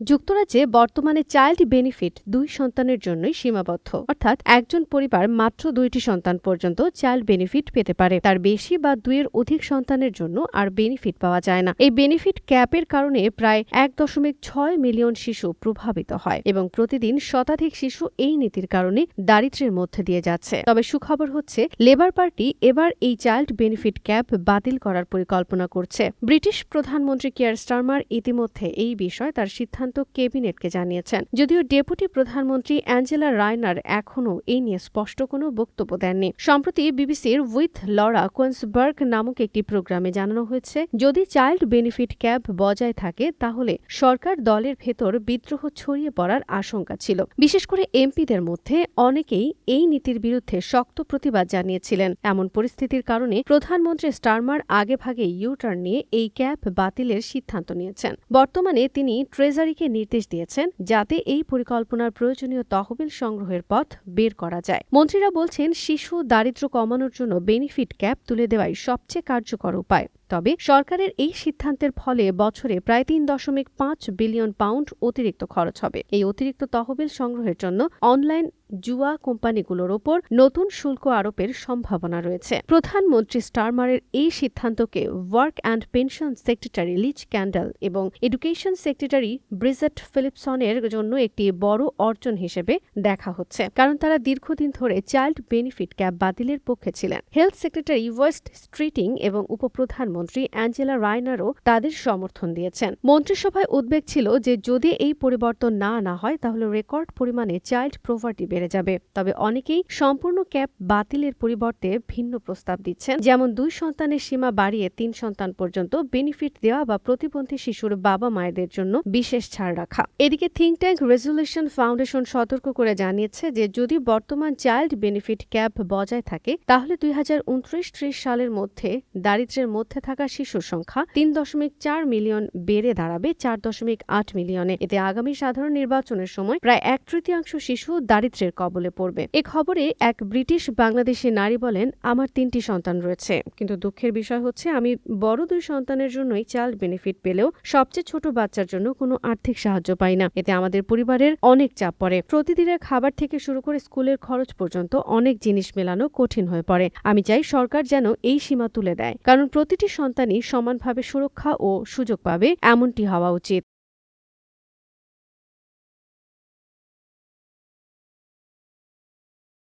যুক্তরাজ্যে বর্তমানে child benefit দুই সন্তানের জন্যই সীমাবদ্ধ। অর্থাৎ একজন পরিবার মাত্র দুইটি সন্তান পর্যন্ত চাইল্ড বেনিফিট পেতে পারে। তার বেশি বা দুইয়ের অধিক সন্তানের জন্য আর বেনিফিট পাওয়া যায় না। এই বেনিফিট ক্যাপের কারণে প্রায় এক দশমিক ছয় মিলিয়ন শিশু প্রভাবিত হয় এবং প্রতিদিন শতাধিক শিশু এই নীতির কারণে দারিদ্র্যের মধ্যে দিয়ে যাচ্ছে। তবে সুখবর হচ্ছে, লেবার পার্টি এবার এই চাইল্ড বেনিফিট ক্যাপ বাতিল করার পরিকল্পনা করছে। ব্রিটিশ প্রধানমন্ত্রী কিয়ার স্টারমার ইতিমধ্যে এই বিষয়ে তার সিদ্ধান্ত কেবিনেটকে জানিয়েছেন। যদিও ডেপুটি প্রধানমন্ত্রী অ্যাঞ্জেলা রায়নার এখনও এই নিয়ে স্পষ্ট কোনো বক্তব্য দেননি। সম্প্রতি বিবিসির উইথ লরা কোয়েন্সবার্গ নামক একটি প্রোগ্রামে জানানো হয়েছে, যদি চাইল্ড বেনিফিট ক্যাব বজায় থাকে, তাহলে সরকার দলের ভেতর বিদ্রোহ ছড়িয়ে পড়ার আশঙ্কা ছিল। বিশেষ করে এমপিদের মধ্যে অনেকেই এই নীতির বিরুদ্ধে শক্ত প্রতিবাদ জানিয়েছিলেন। এমন পরিস্থিতির কারণে প্রধানমন্ত্রী স্টারমার আগেভাগে ইউটার্ন নিয়ে এই ক্যাব বাতিলের সিদ্ধান্ত নিয়েছেন। বর্তমানে তিনি ট্রেজারিকে নির্দেশ দিয়েছেন যাতে এই পরিকল্পনার প্রয়োজনীয় তহবিল সংগ্রহের পথ বের করা যায়। মন্ত্রীরা বলছেন, শিশু দারিদ্র কমানোর জন্য বেনিফিট ক্যাপ তুলে দেওয়াই সবচেয়ে কার্যকর উপায়। তবে সরকারের এই সিদ্ধান্তের ফলে বছরে প্রায় তিন দশমিক পাঁচ বিলিয়ন পাউন্ড অতিরিক্ত খরচ হবে। এই অতিরিক্ত তহবিল সংগ্রহের জন্য অনলাইন জুয়া কোম্পানিগুলোর ওপর নতুন শুল্ক আরোপের সম্ভাবনা রয়েছে। প্রধানমন্ত্রী স্টারমারের এই সিদ্ধান্তকে work and pension secretary Liz Kendall এবং এডুকেশন সেক্রেটারি ব্রিজেট ফিলিপসনের জন্য একটি বড় অর্জন হিসেবে দেখা হচ্ছে, কারণ তারা দীর্ঘদিন ধরে চাইল্ড বেনিফিট ক্যাব বাতিলের পক্ষে ছিলেন। হেলথ সেক্রেটারি ওয়েস্ট স্ট্রিটিং এবং উপপ্রধানমন্ত্রী অ্যাঞ্জেলা রায়নারও তাদের সমর্থন দিয়েছেন। মন্ত্রিসভায় উদ্বেগ ছিল যে যদি এই পরিবর্তন না আনা হয়, তাহলে রেকর্ড পরিমাণে চাইল্ড প্রভার্টি বেড়ে যাবে। তবে অনেকেই সম্পূর্ণ ক্যাপ বাতিলের পরিবর্তে ভিন্ন প্রস্তাব দিচ্ছেন। যেমন দুই সন্তানের সীমা বাড়িয়ে তিন সন্তান পর্যন্ত বেনিফিট দেওয়া বা প্রতিবন্ধী শিশুর বাবা মায়েদের জন্য বিশেষ ছাড় রাখা। এদিকে থিঙ্ক ট্যাঙ্ক রেজলিউশন ফাউন্ডেশন সতর্ক করে জানিয়েছে যে, যদি বর্তমান চাইল্ড বেনিফিট ক্যাপ বজায় থাকে, তাহলে দুই হাজার উনত্রিশ ত্রিশ সালের মধ্যে দারিদ্র্যের মধ্যে থাকা শিশুর সংখ্যা তিন দশমিক চার মিলিয়ন বেড়ে দাঁড়াবে চার দশমিক আট মিলিয়নে। এতে আগামী সাধারণ নির্বাচনের সময় প্রায় এক তৃতীয়াংশ শিশু দারিদ্র্যের কবলে পড়বে। এ খবরে এক ব্রিটিশ বাংলাদেশি নারী বলেন, আমার তিনটি সন্তান রয়েছে। কিন্তু দুঃখের বিষয় হচ্ছে, আমি বড় দুই সন্তানের জন্যই চাইল্ড বেনিফিট পেলেও সবচেয়ে ছোট বাচ্চার জন্য কোনো আর্থিক সাহায্য পাই না। এতে আমাদের পরিবারের অনেক চাপ পড়ে। প্রতিদিনের খাবার থেকে শুরু করে স্কুলের খরচ পর্যন্ত অনেক জিনিস মেলানো কঠিন হয়ে পড়ে। আমি চাই সরকার যেন এই সীমা তুলে দেয়। কারণ প্রতিটি সন্তানই সমানভাবে সুরক্ষা ও সুযোগ পাবে, এমনটি হওয়া উচিত।